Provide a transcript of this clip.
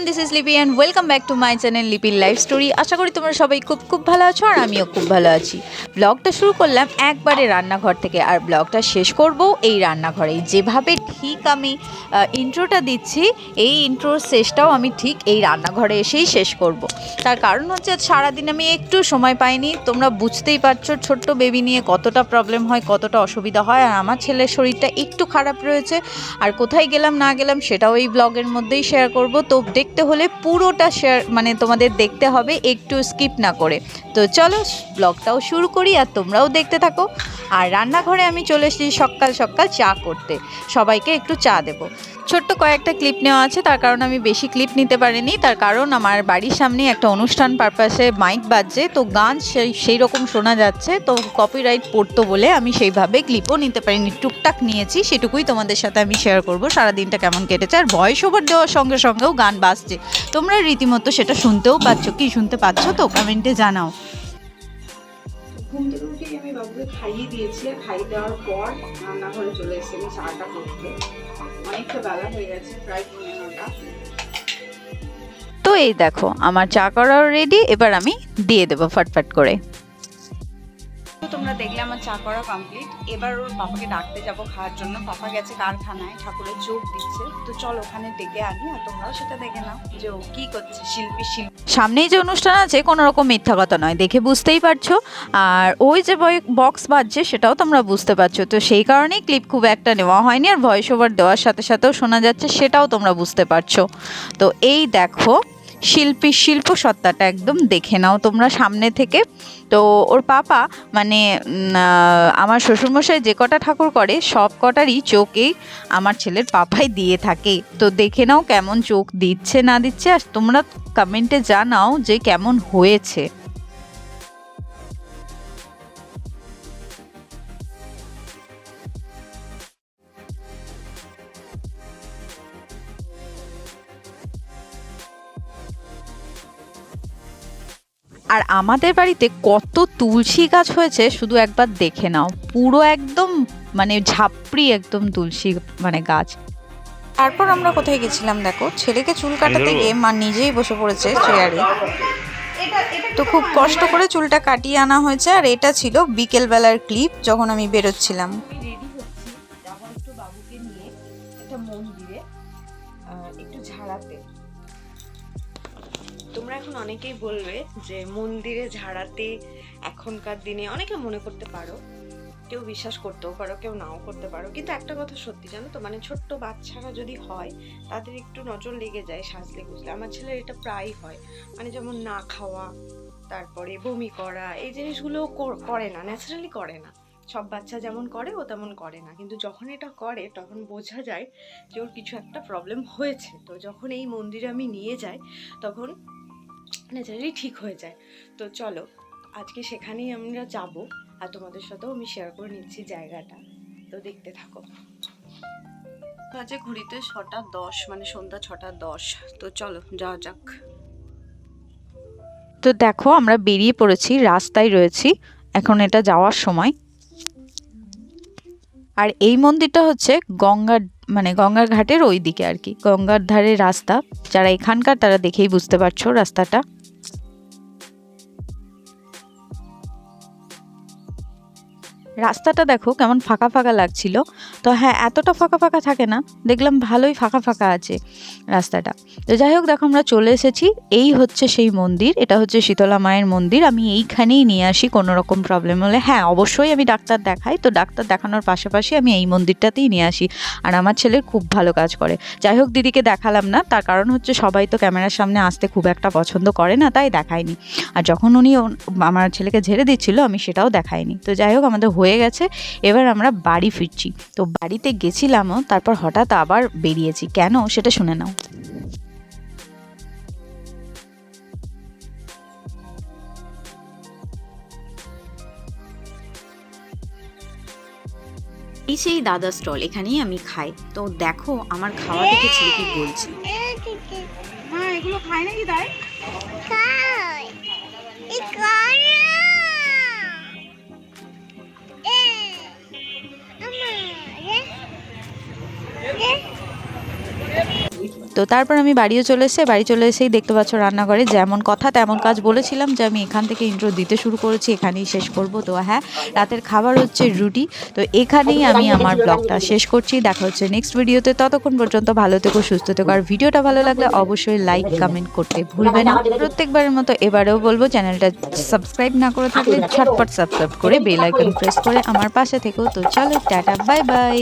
Everyone this is Lipi and welcome back to my channel লিপির life story আশা করি তোমরা সবাই খুব খুব ভালো আছো আর আমিও খুব ভালো আছি। ব্লগটা শুরু করলাম একবারে রান্নাঘর থেকে আর ব্লগটা শেষ করব এই রান্নাঘরেই। যেভাবে ঠিক আমি ইন্ট্রোটা দিচ্ছি, এই ইন্ট্রোর শেষটাও আমি ঠিক এই রান্নাঘরে এসেই শেষ করব। তার কারণ হচ্ছে সারাদিন আমি একটু সময় পাইনি, তোমরা বুঝতেই পারছ ছোট্ট বেবি নিয়ে কতটা প্রবলেম হয়, কতটা অসুবিধা হয় আর আমার ছেলের শরীরটা একটু খারাপ রয়েছে। আর কোথায় গেলাম না গেলাম সেটাও এই ব্লগের মধ্যেই শেয়ার করব। তো দেখতে হলে পুরোটা শেয়ার মানে তোমাদের দেখতে হবে, একটু স্কিপ না করে। তো চলো ব্লগটাও শুরু করি আর তোমরাও দেখতে থাকো। আর রান্নাঘরে আমি চলে এসেছি সকাল সকাল চা করতে। সবাইকে একটু চা দেবো। ছোট্ট কয়েকটা ক্লিপ নেওয়া আছে, তার কারণ আমি বেশি ক্লিপ নিতে পারিনি। তার কারণ আমার বাড়ির সামনে একটা অনুষ্ঠান পারপাসে মাইক বাজছে, তো গান সেই সেই রকম শোনা যাচ্ছে। তো কপিরাইট পড়তো বলে আমি সেইভাবে ক্লিপও নিতে পারিনি। টুকটাক নিয়েছি, সেটুকুই তোমাদের সাথে আমি শেয়ার করব। সারাদিনটা কেমন কেটেছে, আর ভয়েস ওভার দেওয়ার সঙ্গে সঙ্গেও গান বাজছে তোমরা রীতিমতো সেটা শুনতেও পাচ্ছ। কি শুনতে পাচ্ছ তো? কমেন্টে জানাও। ঘুম থেকে উঠেই আমি বাবুকে খাইয়ে দিয়েছি। খাইয়ে দেওয়ার পর রান্নাঘরে চলে এসেছি আমি চাটা করতে। অনেকটা বেলা হয়ে গেছে প্রায় পনেরো নটা। তো এই দেখো আমার চা করাও রেডি এবার আমি দিয়ে দেবো ফটফট করে। তোমরা দেখলে আমার চা করা কমপ্লিট এবার ওর পাপাকে ডাকতে যাব খাওয়ার জন্য। পাপা গেছে কারখানায়, ঠাকুরের চোখ দিচ্ছে। তো চল ওখানে ডেকে আনি আর তোমরাও সেটা দেখে নাও যে ও কি করছে, শিল্পী শিল্পী। সামনেই যে অনুষ্ঠান আছে, কোনো রকম মিথ্যা কথা নয়, দেখে বুঝতেই পারছ। আর ওই যে বক্স বাজছে, সেটাও তোমরা বুঝতে পারছ। তো সেই কারণেই ক্লিপ খুব একটা নেওয়া হয়নি, আর ভয়েস ওভার দেওয়ার সাথে সাথেও শোনা যাচ্ছে, সেটাও তোমরা বুঝতে পারছ। তো এই দেখো শিল্পী শিল্প সত্তাটা একদম দেখে নাও তোমরা সামনে থেকে। তো ওর পাপা মানে আমার শ্বশুরমশাই যে কটা ঠাকুর করে, সব কটারই চোখে আমার ছেলের পাপাই দিয়ে থাকে। তো দেখে নাও কেমন চোখ দিচ্ছে না দিচ্ছে, আর তোমরা কমেন্টে জানাও যে কেমন হয়েছে। আর আমাদের বাড়িতে কত তুলসী গাছ হয়েছে শুধু একবার দেখে নাও। পুরো একদম মানে ঝাপড়ি একদম তুলসী মানে গাছ। তারপর আমরা কোথায় গেছিলাম দেখো? ছেলেকে চুল কাটাতে গিয়ে মা নিজেই বসে পড়েছে চেয়ারে। তো খুব কষ্ট করে চুলটা কাটিয়ে আনা হয়েছে আর এটা ছিল বিকেলবেলার ক্লিপ যখন আমি বেরোচ্ছিলাম। একটু ঝাড়াতে। তোমরা এখন অনেকেই বলবে যে মন্দিরে ঝাড়াতে এখনকার দিনে অনেকে মনে করতে পারো, কেউ বিশ্বাস করতেও পারো, কেউ নাও করতে পারো। কিন্তু একটা কথা সত্যি, জানো তো? মানে ছোট্ট বাচ্চারা যদি হয়, তাদের একটু নজর লেগে যায় সাজলে বুঝলে আমার ছেলের এটা প্রায়ই হয়। মানে যেমন না খাওয়া, তারপরে বমি করা, এই জিনিসগুলো করে না ন্যাচারালি করে না। সব বাচ্চা যেমন করে, ও তেমন করে না। কিন্তু যখন এটা করে, তখন বোঝা যায় যে ওর কিছু একটা প্রবলেম হয়েছে। তো যখন এই মন্দিরে আমি নিয়ে যাই, তখন ন্যাচারালি ঠিক হয়ে যায়। তো চলো আজকে সেখানেই আমরা যাব আর তোমাদের সাথেও আমি শেয়ার করে নিচ্ছি জায়গাটা। তো দেখতে থাকো। বাজে ঘুরিতে ছটা দশ মানে সন্ধ্যা ছটা দশ। তো চলো যাওয়া যাক। তো দেখো আমরা বেরিয়ে পড়েছি রাস্তায় রয়েছি। এখন এটা যাওয়ার সময়। আর এই মন্দিরটা হচ্ছে গঙ্গার মানে গঙ্গার ঘাটের ওই দিকে আর কি। গঙ্গার ধারে রাস্তা। যারা এখানকার তারা দেখেই বুঝতে পারছ রাস্তাটা। রাস্তাটা দেখো কেমন ফাঁকা ফাঁকা লাগছিল। তো হ্যাঁ এতটা ফাঁকা ফাঁকা থাকে না, দেখলাম ভালোই ফাঁকা ফাঁকা আছে রাস্তাটা। তো যাই হোক, দেখো আমরা চলে এসেছি, এই হচ্ছে সেই মন্দির, এটা হচ্ছে শীতলা মায়ের মন্দির, আমি এইখানেই নিয়ে আসি কোনো রকম প্রবলেম হলে। হ্যাঁ অবশ্যই আমি ডাক্তার দেখাই, তো ডাক্তার দেখানোর পাশাপাশি আমি এই মন্দিরটাতেই নিয়ে আসি, আর আমার ছেলের খুব ভালো কাজ করে। যাই হোক, দিদিকে দেখালাম না, তার কারণ হচ্ছে সবাই তো ক্যামেরার সামনে আসতে খুব একটা পছন্দ করে না, তাই দেখায়নি আর যখন উনি আমার ছেলেকে ঝেড়ে দিচ্ছিল, আমি সেটাও দেখাইনি। তো যাই হোক, আমাদের হয়ে গেছে এবার আমরা বাড়ি ফিরছি তো বাড়িতে গেছিলামও তারপর হঠাৎ আবার বেরিয়েছি কেন সেটা শুনে নাও এই সেই দাদা স্টল এখানেই আমি খাই তো দেখো আমার খাওয়া দেখে ছেলে কি বলছে হ্যাঁ এগুলো খায় নাকি তাই তো তারপর আমি বাড়িও চলে এসে বাড়ি চলে এসেই দেখতে পাচ্ছ রান্নাঘরে যেমন কথা তেমন কাজ বলেছিলাম যে আমি এখান থেকে ইন্ট্রো দিতে শুরু করেছি, এখানেই শেষ করব। তো হ্যাঁ রাতের খাবার হচ্ছে রুটি। তো এখানেই আমি আমার ব্লগটা শেষ করছি। দেখা হচ্ছে নেক্সট ভিডিওতে ততক্ষণ পর্যন্ত ভালো থেকো, সুস্থ থেকো। আর ভিডিওটা ভালো লাগলে অবশ্যই লাইক কমেন্ট করতে ভুলবে না। প্রত্যেকবারের মতো এবারেও বলব, চ্যানেলটা সাবস্ক্রাইব না করে থাকলে ঝটপট সাবস্ক্রাইব করে বেল আইকন প্রেস করে আমার পাশে থেকো। তো চলো, টাটা বাই বাই